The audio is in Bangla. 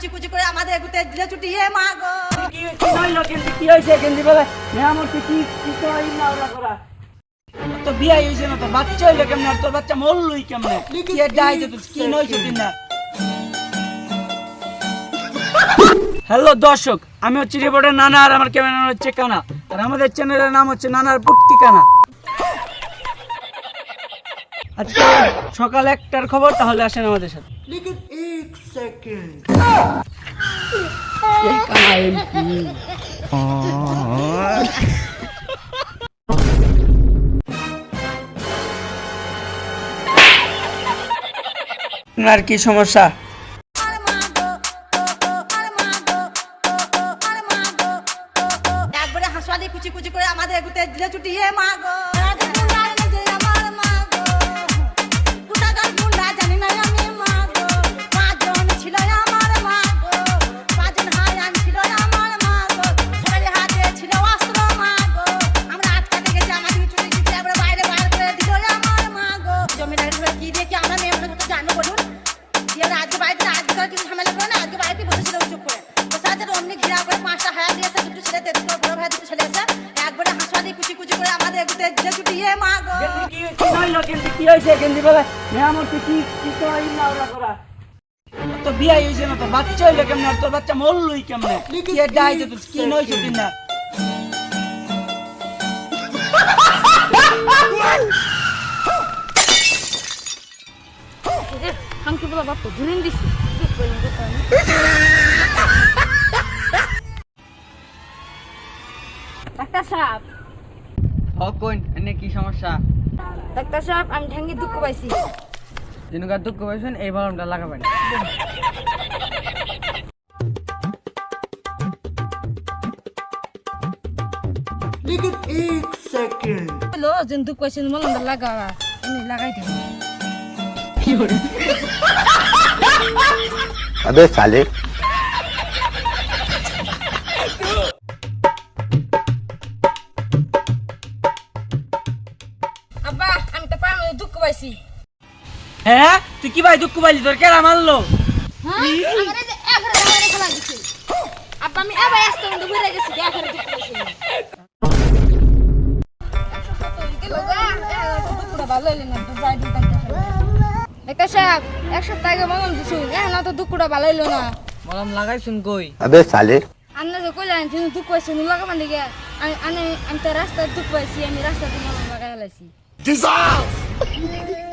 কুচি কুচি করে আমাদের এগুতে দিলে ছুটিয়ে মা গো। কি কি হইল কেন্দি কি হইছে কেন্দি বলে? কি কি না ওরা করা? তো বিয়া হইছে না তো বাচ্চা হইল কেমনে? আর তোর বাচ্চা মরলই কেমনে? কি যাই তো কি নইছে দিন না হ্যালো দর্শক আমি হচ্ছে রিপোর্টার নানা আর আমার ক্যামেরা হচ্ছে কানা। আর আমাদের চ্যানেলের নাম হচ্ছে নানার পুটকি কানা। আজকে সকাল একটার খবর তাহলে আসেন আমাদের সাথে। এই কানা আর কি সমস্যা? একবারে হাসপাতালে কুচি কুচি করে আমাদের এগুতে দিলে ছুটিয়ে মা গো। অমনি পাঁচটা হায়া দিয়েছে দুটো ছেলে দেখতে বড় ভাই দুটো ছেলে এসে একবারে হাসপাতালে কুচি কুচি করে আমাদের এগুতে ছুটিয়ে মা গো। কি কি হইল কেন্দি কি হইছে কেন্দি বলে? মেয়ামতি কি কি তো না ওরা করা? তো বিয়া হইছে না তো বাচ্চা হইল কেমনে? তোর বাচ্চা মরলই কেমনে? কি যাই তো কি নইছে দিন না? হামকে বলা বাপ ধরিন দিছি। ডাক্তার সাহেব হ কোন এনে কি সমস্যা ডাক্তার সাহেব আমি ঠ্যাঙ্গি দুঃখ পাইছি যেনুকার দুঃখ পাইছেন এই ভালমটা লাগাবেন হলো যেন দুঃখ পাইছি মলমটা লাগাওয়া এমনি লাগাই দিন अबे साले বাবা আমি তো পাম দুঃখ পাইছি। হ্যাঁ তুই কি ভাই দুঃখ পাইলি? তোর কেরা মারলো? হ্যাঁ আমারে যে একরে দাঁড়ায় খেলা দিছি। আব্বা আমি এবারে আসতে বন্ধু ঘুরে গেছি একরে দুঃখ পাইছি। এক সপ্তাহ আগে মলম দিছু এখন তো দুঃখটা ভালো হইল না। মলম আমি আমি রাস্তায় দুঃখ পাইছি আমি রাস্তাতে মলম ফেলাইছি।